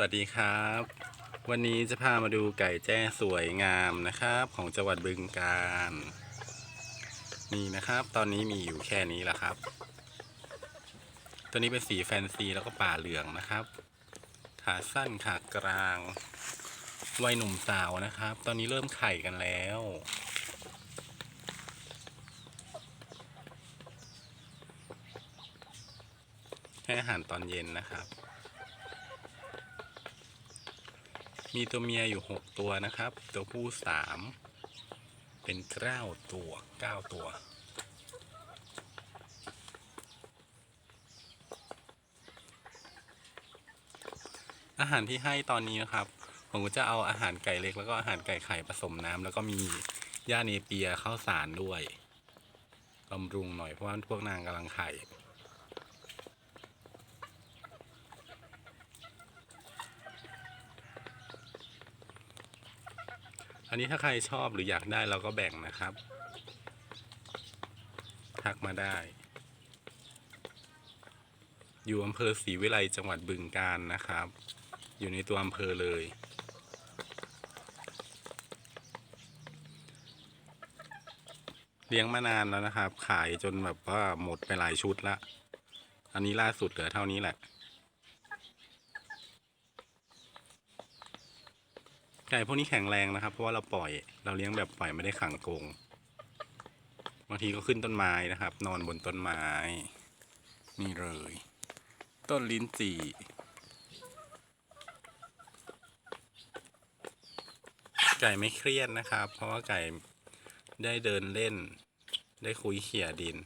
วัสดีครับ วันนี้จะพามาดูไก่แจ้สวยงามนะครับ ของจังหวัดบึงกาฬนี่นะครับ ตอนนี้มีอยู่แค่นี้แหละครับ ตัวนี้เป็นสีแฟนซีแล้วก็ป่าเหลืองนะครับ ขาสั้นขากลาง วัยหนุ่มสาวนะครับ ตอนนี้เริ่มไข่กันแล้วให้อาหารตอนเย็นนะครับ มีตัวเมียอยู่หกตัวนะครับ ตัวผู้สามเป็นเก้าตัวเก้าตัว อาหารที่ให้ตอนนี้นะครับ ผมก็จะเอาอาหารไก่เล็กแล้วก็อาหารไก่ไข่ผสมน้ำแล้วก็มีหญ้าเนเปียข้าวสารด้วยบำรุงหน่อยเพราะว่าพวกนางกำลังไข่ อันนี้ถ้าใครชอบหรืออยากได้เราก็แบ่งนะครับ ทักมาได้ อยู่อำเภอศรีวิไลจังหวัดบึงกาฬนะครับ อยู่ในตัวอำเภอเลย เลี้ยงมานานแล้วนะครับ ขายจนแบบว่าหมดไปหลายชุดละ อันนี้ล่าสุดเหลือเท่านี้แหละ ไก่พวกนี้แข็งแรงนะครับ เพราะว่าเราปล่อย เราเลี้ยงแบบปล่อยไม่ได้ขังกรงบางทีก็ขึ้นต้นไม้นะครับ นอนบนต้นไม้ นี่เลย ต้นลิ้นจี่ไก่ไม่เครียดนะครับ เพราะว่าไก่ได้เดินเล่น ได้คุยเขี่ยดิน